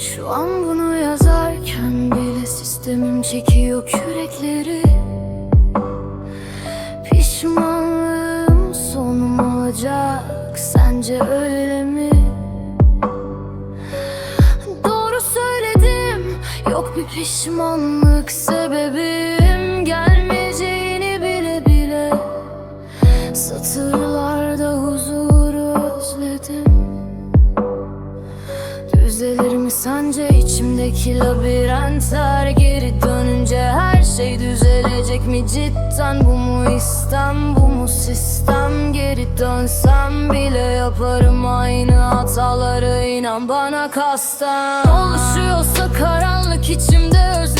Şu an bunu yazarken bile sistemim çekiyor kürekleri. Pişmanlığım sonum olacak sence öyle mi? Doğru söyledim yok bir pişmanlık sebebim. Gelmeyeceğini bile bile Satırlarda huzuru özledim Düzelir mi sence içimdeki labirentler? Geri dönünce her şey düzelecek mi? Cidden Bu mu istem bu mu sistem? Geri dönsem bile yaparım aynı hataları inan bana kasten. Oluşuyorsa karanlık içimde özlerim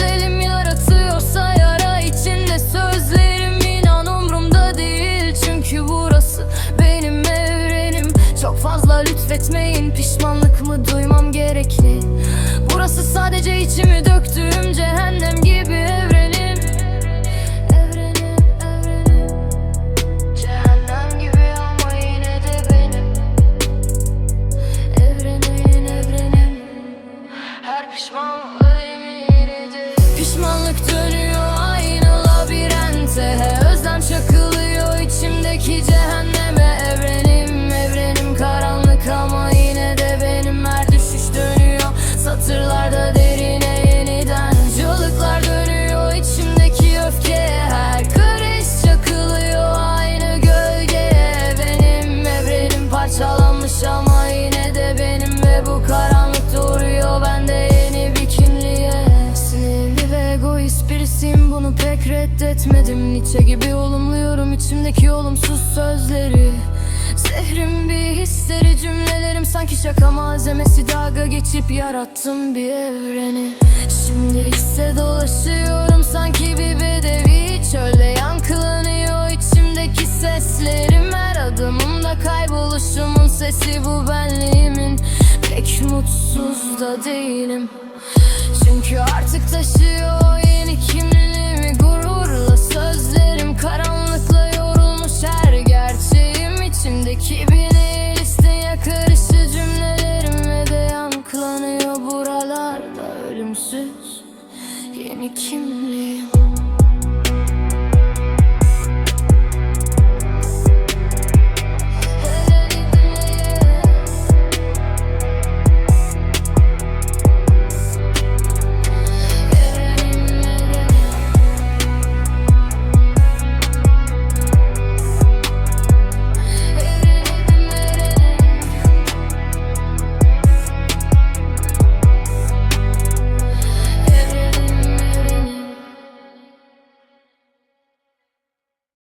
fazla lütfetmeyin. Pişmanlık mı duymam gerekli? Burası sadece içimi döktüğüm cehennem gibi evrenim. Evrenim, evrenim. Cehennem gibi ama yine de benim. Evrenin, evrenim. Her pişmanlığım yenidir Pişmanlık dönüyor pek reddetmedim Nietzsche gibi olumluyorum içimdeki olumsuz sözleri. Zehrim bir hisleri cümlelerim sanki şaka malzemesi. Dalga geçip yarattım bir evreni. Şimdi ise dolaşıyorum sanki bir bedevi. Çölde yankılanıyor içimdeki seslerim. Her adımımda kayboluşumun sesi bu benliğimin. Pek mutsuz da değilim. Çünkü artık taşıyor ölümsüz Yeni kimliğim